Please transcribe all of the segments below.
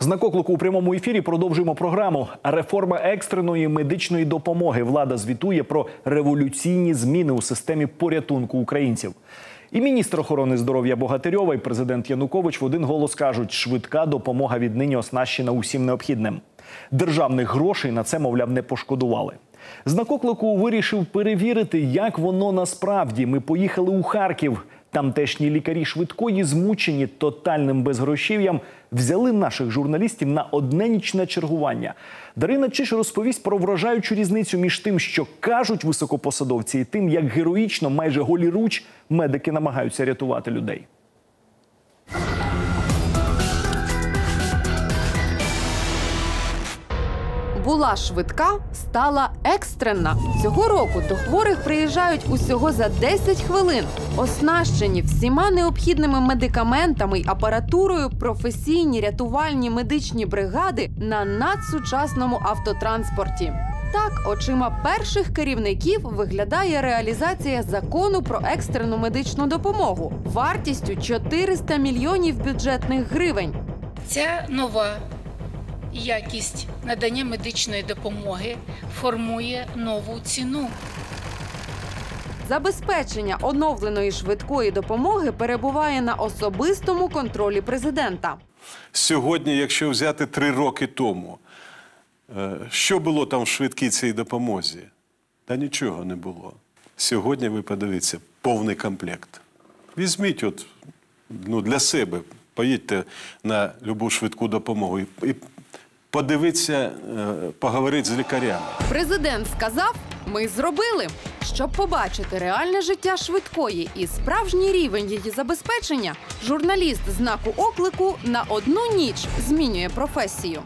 Знак оклику у прямому ефірі продовжуємо програму. Реформа екстреної медичної допомоги. Влада звітує про революційні зміни у системі порятунку українців. І міністр охорони здоров'я Богатирьова, і президент Янукович в один голос кажуть, швидка допомога віднині оснащена усім необхідним. Державних грошей на це, мовляв, не пошкодували. Знак оклику вирішив перевірити, як воно насправді. Ми поїхали у Харків. Тамтешні лікарі швидкої, змучені тотальним безгрошів'ям, взяли наших журналістів на одне нічне чергування. Дарина Чиш розповість про вражаючу різницю між тим, що кажуть високопосадовці, і тим, як героїчно, майже голіруч, медики намагаються рятувати людей. Була швидка, стала екстрена. Цього року до хворих приїжджають усього за 10 хвилин, оснащені всіма необхідними медикаментами й апаратурою професійні рятувальні медичні бригади на надсучасному автотранспорті. Так, очима перших керівників виглядає реалізація закону про екстрену медичну допомогу вартістю 400 мільйонів бюджетних гривень. Ця нова якість надання медичної допомоги формує нову ціну. Забезпечення оновленої швидкої допомоги перебуває на особистому контролі президента. Сьогодні, якщо взяти три роки тому, е, що було там в швидкій цій допомозі? Та нічого не було. Сьогодні ви подивіться, повний комплект. Візьміть от, ну, для себе, поїдьте на любу швидку допомогу і, і подивіться, е, поговорити з лікарями. Президент сказав: ми зробили. Щоб побачити реальне життя швидкої і справжній рівень її забезпечення, журналіст знаку оклику на одну ніч змінює професію.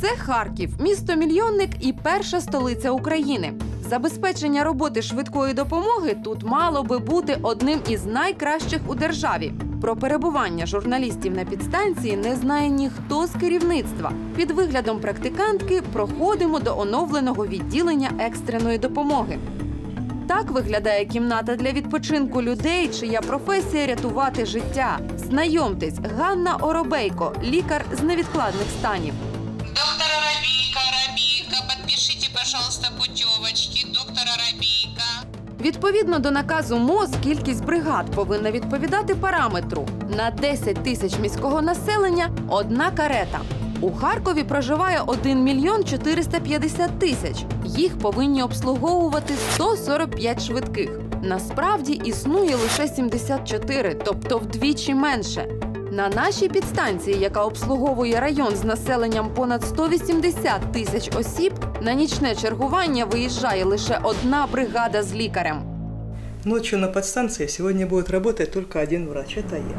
Це Харків, місто мільйонник і перша столиця України. Забезпечення роботи швидкої допомоги тут мало би бути одним із найкращих у державі. Про перебування журналістів на підстанції не знає ніхто з керівництва. Під виглядом практикантки проходимо до оновленого відділення екстреної допомоги. Так виглядає кімната для відпочинку людей, чия професія рятувати життя. Знайомтесь, Ганна Оробейко, лікар з невідкладних станів. Пожалуйста, путевочки. Доктор Арабийка. Відповідно до наказу МОЗ, кількість бригад повинна відповідати параметру на 10 тисяч міського населення одна карета. У Харкові проживає 1 мільйон 450 тисяч. Їх повинні обслуговувати 145 швидких. Насправді існує лише 74, тобто вдвічі менше. На нашій підстанції, яка обслуговує район з населенням понад 180 тисяч осіб, на нічне чергування виїжджає лише одна бригада з лікарем. Ночью на подстанции сегодня будет работать только один врач. Это я.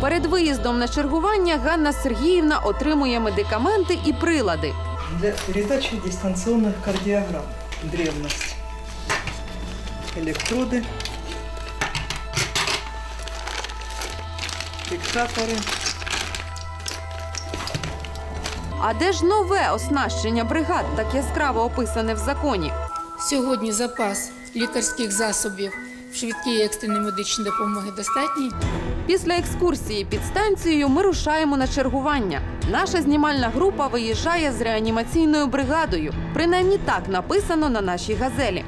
Перед виїздом на чергування Ганна Сергіївна отримує медикаменти і прилади. Для передачи дистанционных кардиограмм. Древность. Электроды. Фиксаторы. А де ж нове оснащення бригад, так яскраво описане в законі? Сьогодні запас лікарських засобів в швидкій екстреній медичній допомоги достатній. Після екскурсії під станцією ми рушаємо на чергування. Наша знімальна група виїжджає з реанімаційною бригадою. Принаймні так написано на нашій газелі.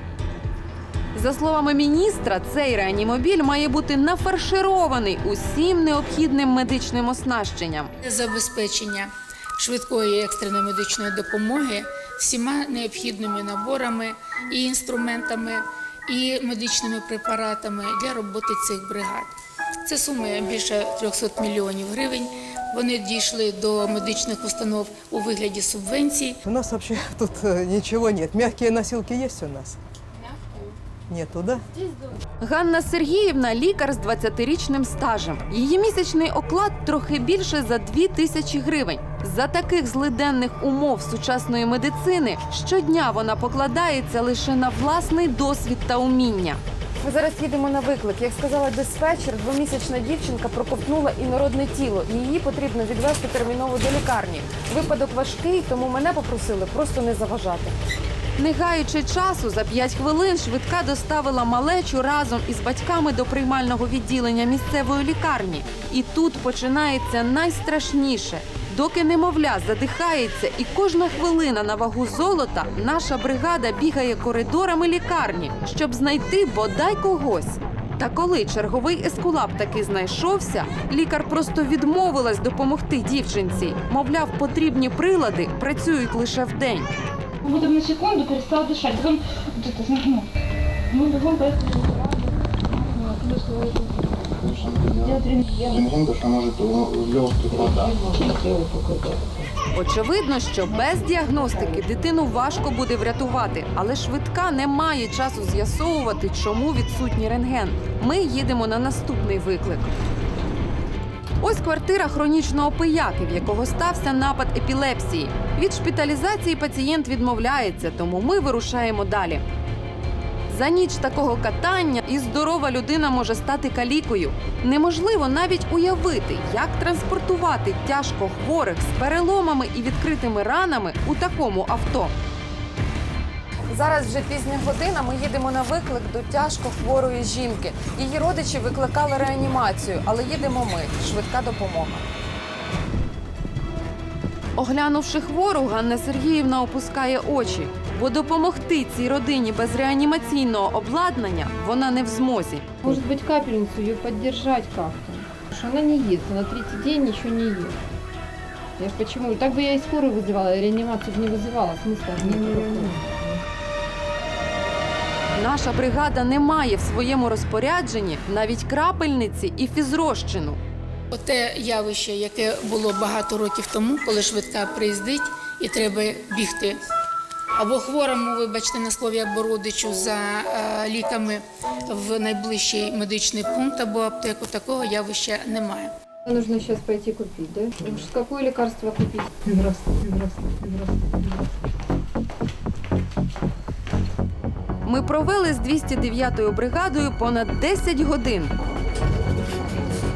За словами міністра, цей реанімобіль має бути нафарширований усім необхідним медичним оснащенням. Забезпечення швидкої екстреної медичної допомоги всіма необхідними наборами і інструментами, і медичними препаратами для роботи цих бригад. Це суми більше 300 мільйонів гривень. Вони дійшли до медичних установ у вигляді субвенцій. У нас вообще тут э, ничего нет. Мягкие носилки есть у нас? Нету, да? Ганна Сергіївна лікар з 20-річним стажем. Її місячний оклад трохи більше за 2 тисячі гривень. За таких злиденних умов сучасної медицини щодня вона покладається лише на власний досвід та уміння. Ми зараз їдемо на виклик. Як сказала диспетчер, двомісячна дівчинка проковтнула інородне тіло. Її потрібно відвести терміново до лікарні. Випадок важкий, тому мене попросили просто не заважати. Не гаючи часу, за 5 хвилин швидка доставила малечу разом із батьками до приймального відділення місцевої лікарні. І тут починається найстрашніше. Доки немовля задихається і кожна хвилина на вагу золота, наша бригада бігає коридорами лікарні, щоб знайти бодай когось. Та коли черговий ескулап таки знайшовся, лікар просто відмовилась допомогти дівчинці. Мовляв, потрібні прилади працюють лише вдень. Будто на секунду перестал дышать. Потом вот это, ну, мы бегом поехали в Делать рентген. Рентген, потому что может в легких вода. Очевидно, що без діагностики дитину важко буде врятувати, але швидка не має часу з'ясовувати, чому відсутній рентген. Ми їдемо на наступний виклик. Ось квартира хронічного пияки, в якого стався напад епілепсії. Від шпиталізації пацієнт відмовляється, тому ми вирушаємо далі. За ніч такого катання і здорова людина може стати калікою. Неможливо навіть уявити, як транспортувати тяжко хворих з переломами і відкритими ранами у такому авто. Зараз вже пізня година. Ми їдемо на виклик до тяжко хворої жінки. Її родичі викликали реанімацію, але їдемо ми. Швидка допомога. Оглянувши хвору, Ганна Сергіївна опускає очі, бо допомогти цій родині без реанімаційного обладнання вона не в змозі. Может быть, капельницу ее поддержать как-то. Потому что она не ест, она третий день ничего не ест. Я ж почему? Так бы я и скорую вызывала, и реанимацию бы не вызывала. Смысла нет никакого. Наша бригада не має в своєму розпорядженні навіть крапельниці і фізрозчину. Оте явище, яке було багато років тому, коли швидка приїздить і треба бігти. Або хворому, вибачте на слові, або родичу за е, ліками в найближчий медичний пункт або аптеку, такого явища немає. Нужно сейчас пойти купить, да? Уж какое лекарство купить? Здравствуйте, здравствуйте, здравствуйте. Ми провели з 209-ю бригадою понад 10 годин.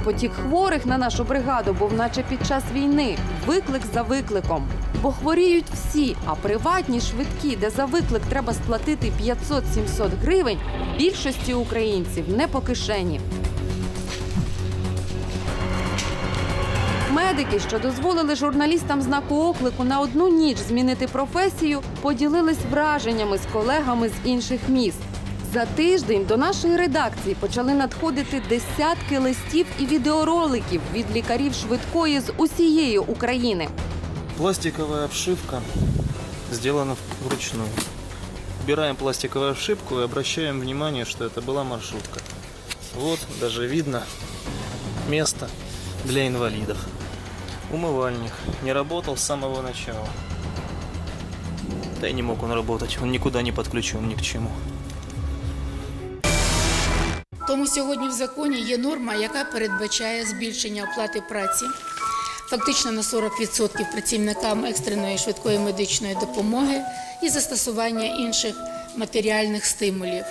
Потік хворих на нашу бригаду був наче під час війни, виклик за викликом. Бо хворіють всі, а приватні швидкі, де за виклик треба сплатити 500-700 гривень, більшості українців не по кишені. Медики, що дозволили журналістам знаку оклику на одну ніч змінити професію, поділились враженнями з колегами з інших міст. За тиждень до нашої редакції почали надходити десятки листів і відеороликів від лікарів швидкої з усієї України. Пластиковая обшивка сделана вручную. Убираем пластиковую обшивку и обращаем внимание, что это была маршрутка. Вот даже видно место для инвалидов. Умывальник не работал с самого начала. Да и не мог он работать, он никуда не подключен ни к чему. Тому сьогодні в законі є норма, яка передбачає збільшення оплати праці фактично на 40% працівникам екстреної швидкої медичної допомоги і застосування інших матеріальних стимулів.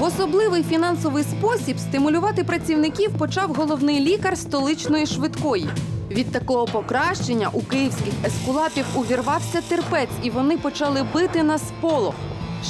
В особливий фінансовий спосіб стимулювати працівників почав головний лікар столичної швидкої. Від такого покращення у київських ескулапів увірвався терпець, і вони почали бити на сполох.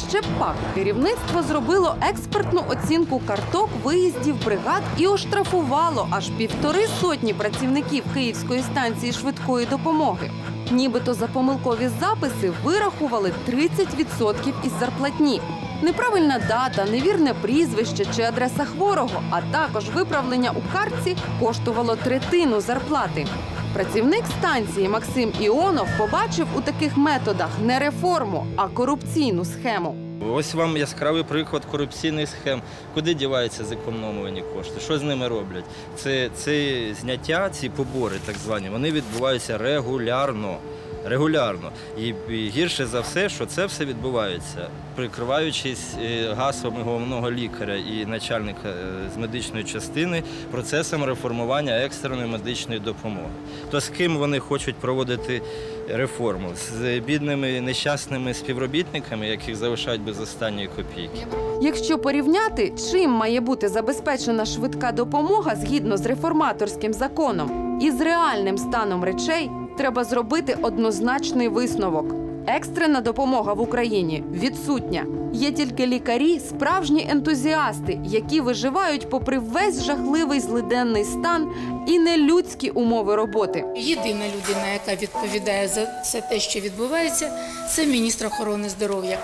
Ще пак керівництво зробило експертну оцінку карток виїздів бригад і оштрафувало аж півтори сотні працівників Київської станції швидкої допомоги. Нібито за помилкові записи вирахували 30% із зарплатні. Неправильна дата, невірне прізвище чи адреса хворого, а також виправлення у картці коштувало третину зарплати. Працівник станції Максим Іонов побачив у таких методах не реформу, а корупційну схему. Ось вам яскравий приклад корупційних схем. Куди діваються зекономлені кошти? Що з ними роблять? Це, це зняття, ці побори, так звані, вони відбуваються регулярно. Регулярно. І, гірше за все, що це все відбувається, прикриваючись е, гаслами головного лікаря і начальника е, з медичної частини процесом реформування екстреної медичної допомоги. То з ким вони хочуть проводити реформу? З бідними нещасними співробітниками, яких залишають без останньої копійки. Якщо порівняти, чим має бути забезпечена швидка допомога згідно з реформаторським законом і з реальним станом речей, треба зробити однозначний висновок. Екстрена допомога в Україні відсутня. Є тільки лікарі, справжні ентузіасти, які виживають попри весь жахливий злиденний стан і нелюдські умови роботи. Єдина людина, яка відповідає за все те, що відбувається, це міністр охорони здоров'я.